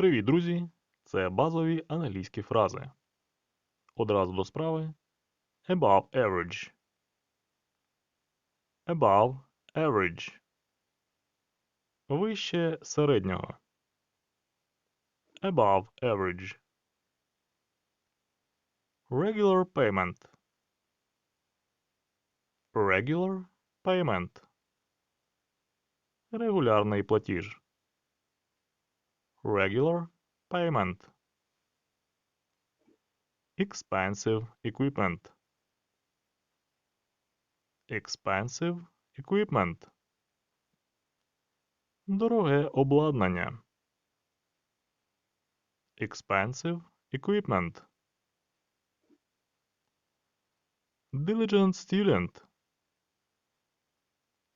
Привіт, друзі! Це базові англійські фрази. Одразу до справи. Above average. Above average. Вище середнього. Above average. Regular payment. Regular payment. Регулярний платіж. Regular payment. Expensive equipment. Expensive equipment. Дороге обладнання. Expensive equipment. Diligent student.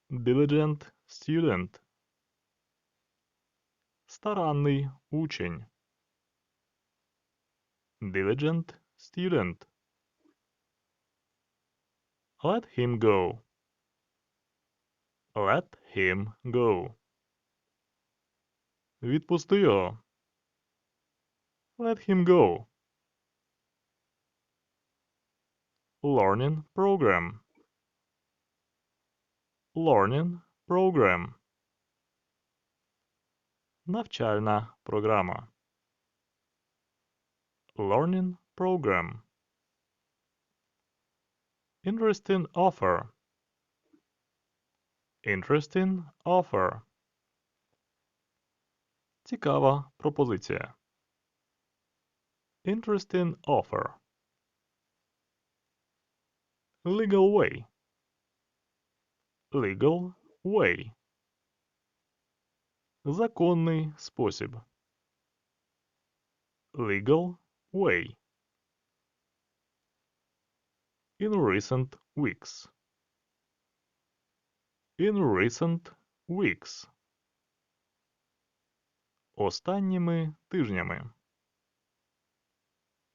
Diligent student. Старанний учень. Diligent student. Let him go. Let him go. Відпусти його. Let him go. Learning program. Learning program. Навчальна програма. Learning program. Interesting offer. Interesting offer. Цікава пропозиція. Interesting offer. Legal way. Legal way. Законний спосіб. Legal way. In recent weeks. In recent weeks. Останніми тижнями.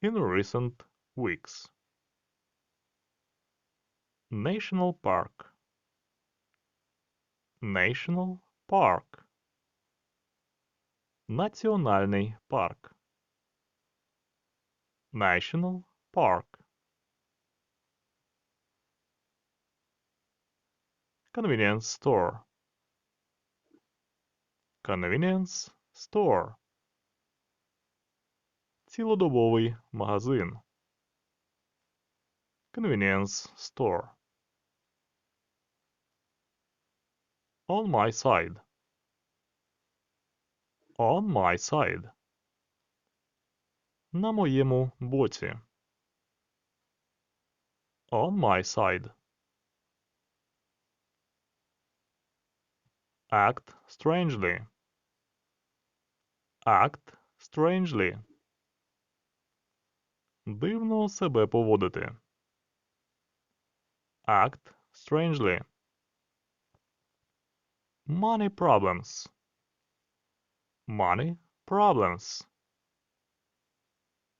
In recent weeks. National Park. National Park. Національний парк. National Park. Convenience store. Convenience store. Цілодобовий магазин. Convenience store. On my side. On my side. На моєму боці. On my side. Act strangely. Act strangely. Дивно себе поводити. Act strangely. Money problems. Money problems.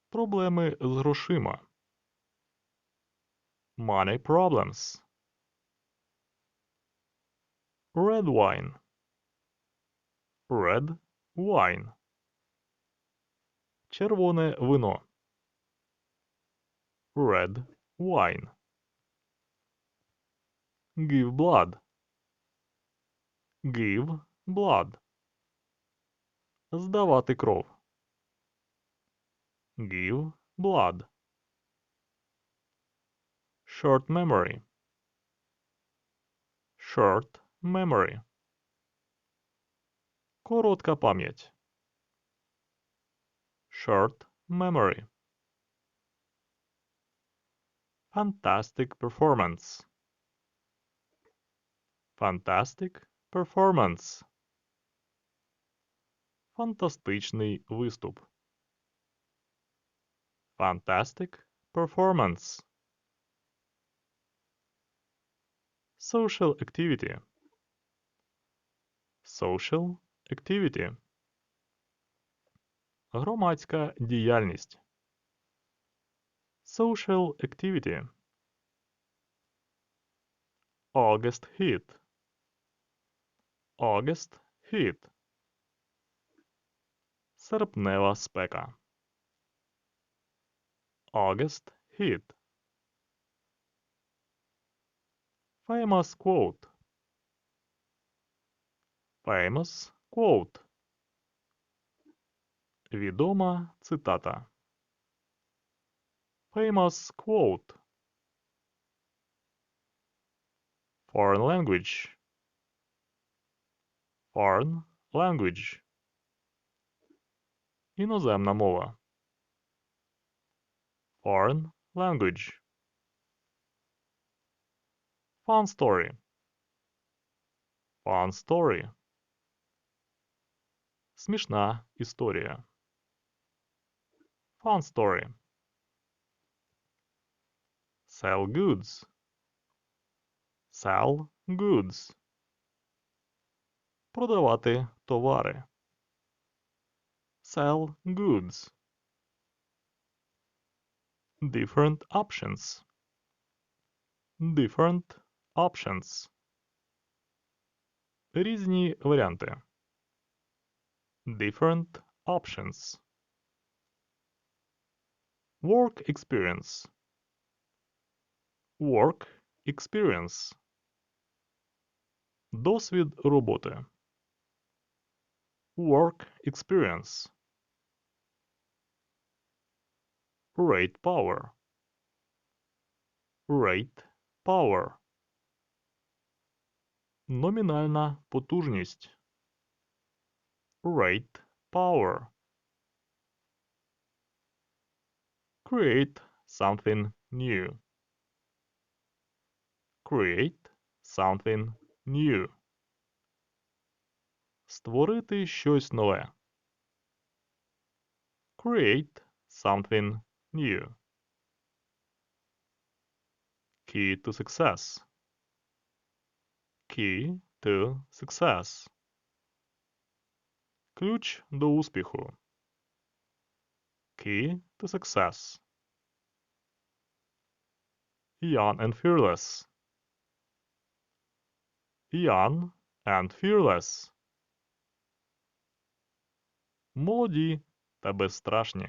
Проблеми з грошима. Money problems. Red wine. Red wine. Червоне вино. Red wine. Give blood. Give blood. Здавати кров. Give blood. Short memory. Short memory. Коротка пам'ять. Short memory. Fantastic performance. Fantastic performance. Фантастичний виступ. Fantastic performance. Social activity. Social activity. Громадська діяльність. Social activity. August heat. August heat. Серпнева спека. August heat. Famous quote. Famous quote. Відома цитата. Famous quote. Foreign language. Foreign language. Іноземна мова. Foreign language. Fun story. Fun story. Смішна історія. Fun story. Sell goods. Sell goods. Продавати товари. Sell goods. Different options. Different options. Різні варіанти. Different options. Work experience. Work experience. Досвід роботи. Work experience. Rate power. Rate power. Номінальна потужність. Rate power. Create something new. Create something new. Створити щось нове. Create something new. Key to success. Key to success. Ключ до успіху. Key to success. Young and fearless. Young and fearless. Молоді та безстрашні.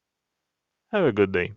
Have a good day.